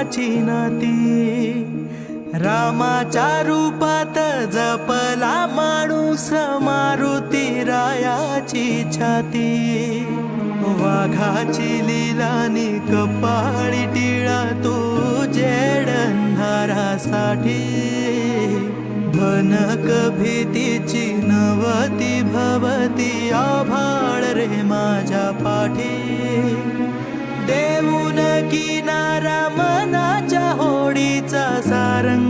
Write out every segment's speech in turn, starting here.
प्रेमाची नाती. रामाच्या रूपात जपला माणूस मारुती रायाची छाती. वाघाची लिलानी कपाळी टिळा तू जेडंधारासाठी भनक भीतीची नवती भवती आभाळ रे माझ्या पाठी. किनारा मनाच्या होडीचा सारंग.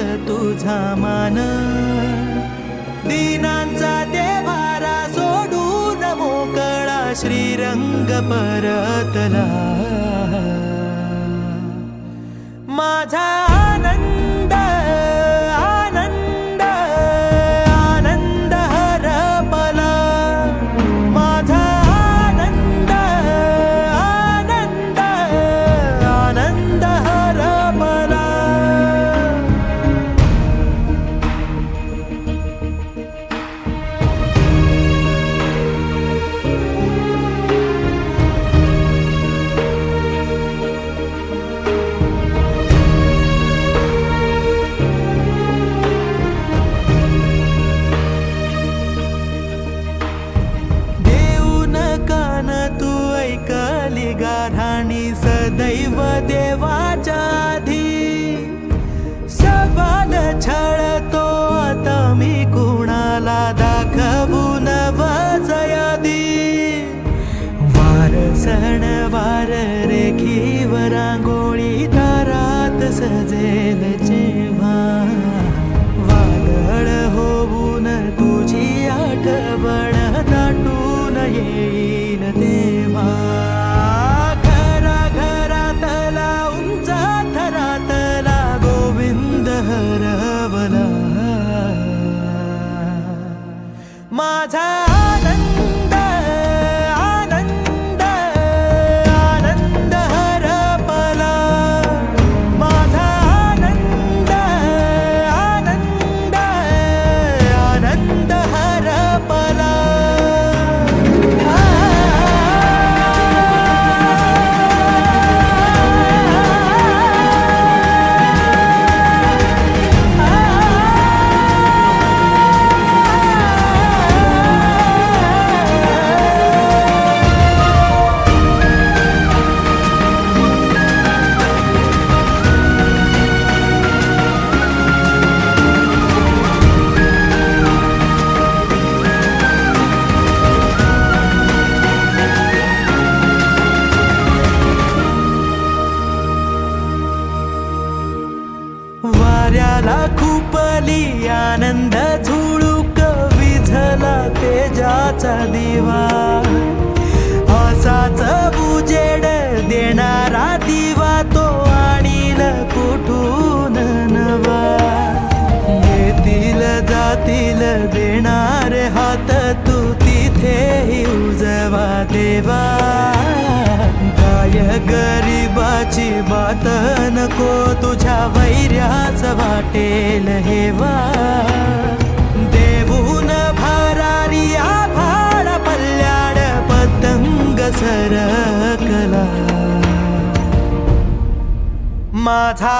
तुझा मान. दिनांचा देवारा सोडून मोकळा श्रीरंग परतला. माझा आणि सदैव देवाच्या आधी. सवाल छळतो आता मी कुणाला दाखवू वजयादी वार सण वार असाचा दिवा. असाच उजेड देणारा दिवा तो आणील कुठून नवा. येतील जातील देणार हात तू तिथेही उजवा देवा. काय गरीबाची बात नको तुझ्या वैर्याच वाटेल हेवा सरकला माझा